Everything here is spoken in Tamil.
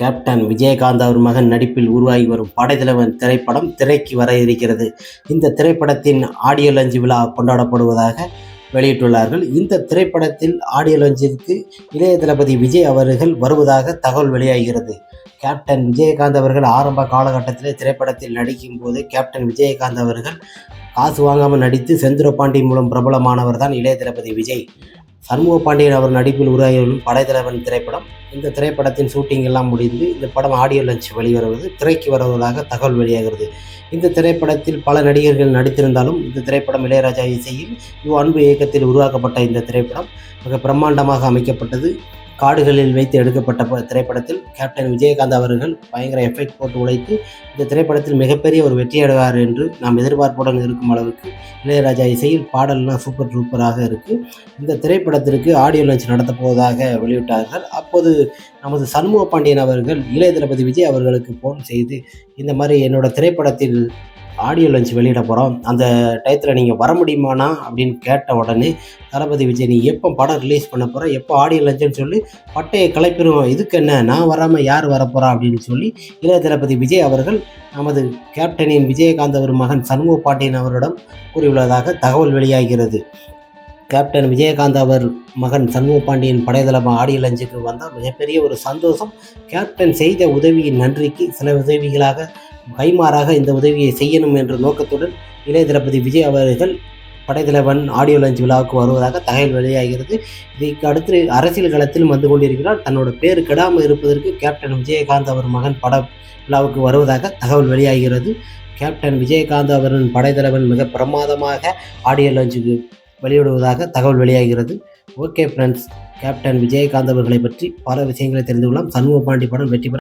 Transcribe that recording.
கேப்டன் விஜயகாந்த் அவர் மகன் நடிப்பில் உருவாகி வரும் படைத்தலைவன் திரைப்படம் திரைக்கு வர இருக்கிறது. இந்த திரைப்படத்தின் ஆடியோ லஞ்சு விழா கொண்டாடப்படுவதாக வெளியிட்டுள்ளார்கள். இந்த திரைப்படத்தில் ஆடியோ லஞ்சிற்கு இளைய தளபதி விஜய் அவர்கள் வருவதாக தகவல் வெளியாகிறது. கேப்டன் விஜயகாந்த் அவர்கள் ஆரம்ப காலகட்டத்தில் திரைப்படத்தில் நடிக்கும் போது கேப்டன் விஜயகாந்த் அவர்கள் காசு வாங்காமல் நடித்து செந்துர பாண்டி மூலம் பிரபலமானவர் தான் இளைய தளபதி விஜய். சண்முக பாண்டியன் அவர் நடிப்பில் உருவாகி படைத்தலைவன் திரைப்படம். இந்த திரைப்படத்தின் ஷூட்டிங் எல்லாம் முடிந்து இந்த படம் ஆடியோ லஞ்ச் வெளிவருவது திரைக்கு வருவதாக தகவல் வெளியாகிறது. இந்த திரைப்படத்தில் பல நடிகர்கள் நடித்திருந்தாலும் இந்த திரைப்படம் இளையராஜா இசையில் யு அன்பு இயக்கத்தில் உருவாக்கப்பட்ட இந்த திரைப்படம் மிக பிரம்மாண்டமாக அமைக்கப்பட்டது. காடுகளில் வைத்து எடுக்கப்பட்ட ப- திரைப்படத்தில் கேப்டன் விஜயகாந்த் அவர்கள் பயங்கர எஃபெக்ட் போட்டு உழைத்து இந்த திரைப்படத்தில் மிகப்பெரிய ஒரு வெற்றியடைவார் என்று நாம் எதிர்பார்ப்புடன் இருக்கும் அளவுக்கு இளையராஜா இசையில் பாடல்லாம் சூப்பர் சூப்பராக இருக்குது இந்த திரைப்படத்திற்கு ஆடியோ லான்ச் நடத்தப்போவதாக வெளியிட்டார்கள். அப்போது நமது சண்முக பாண்டியன் அவர்கள் இளைய தளபதி விஜய் அவர்களுக்கு ஃபோன் செய்து இந்த மாதிரி என்னோட திரைப்படத்தில் ஆடியோ லான்ச் வெளியிட போகிறோம் அந்த டயத்தில் நீங்கள் வர முடியுமாண்ணா அப்படின்னு கேட்ட உடனே தளபதி விஜய் நீ எப்போ படம் ரிலீஸ் பண்ண போகிற எப்போ ஆடியோ லான்ச்னு சொல்லி பட்டையை கலைப்பிடுவோம் இதுக்கு என்ன? நான் வராமல் யார் வரப்போகிறா அப்படின்னு சொல்லி இளைய தளபதி விஜய் அவர்கள் நமது கேப்டனின் விஜயகாந்த் அவர் மகன் சண்முக பாண்டியன் அவரிடம் கூறியுள்ளதாக தகவல் வெளியாகிறது. கேப்டன் விஜயகாந்த் அவர் மகன் சண்முக பாண்டியன் படைதளம் ஆடியோ லஞ்சுக்கு வந்தால் மிகப்பெரிய ஒரு சந்தோஷம். கேப்டன் செய்த உதவியின் நன்றிக்கு சில உதவிகளாக கைமாறாக இந்த உதவியை செய்யணும் என்ற நோக்கத்துடன் இளைய தளபதி விஜய் அவர்கள் படைத்தலைவன் ஆடியோ லஞ்ச் விழாவுக்கு வருவதாக தகவல் வெளியாகிறது. இதுக்கு அடுத்து அரசியல் களத்திலும் வந்து கொண்டிருக்கிறார். தன்னோட பேர் கெடாமல் இருப்பதற்கு கேப்டன் விஜயகாந்த் அவர் மகன் பட விழாவுக்கு வருவதாக தகவல் வெளியாகிறது. கேப்டன் விஜயகாந்த் அவரின் படைத்தலைவன் மிக பிரமாதமாக ஆடியோ லஞ்சுக்கு வெளியிடுவதாக தகவல் வெளியாகிறது. ஓகே ஃப்ரெண்ட்ஸ் கேப்டன் விஜயகாந்த் அவர்களை பற்றி பல விஷயங்களை தெரிந்து கொள்ளலாம். சண்முக பாண்டி படம் வெற்றி பெற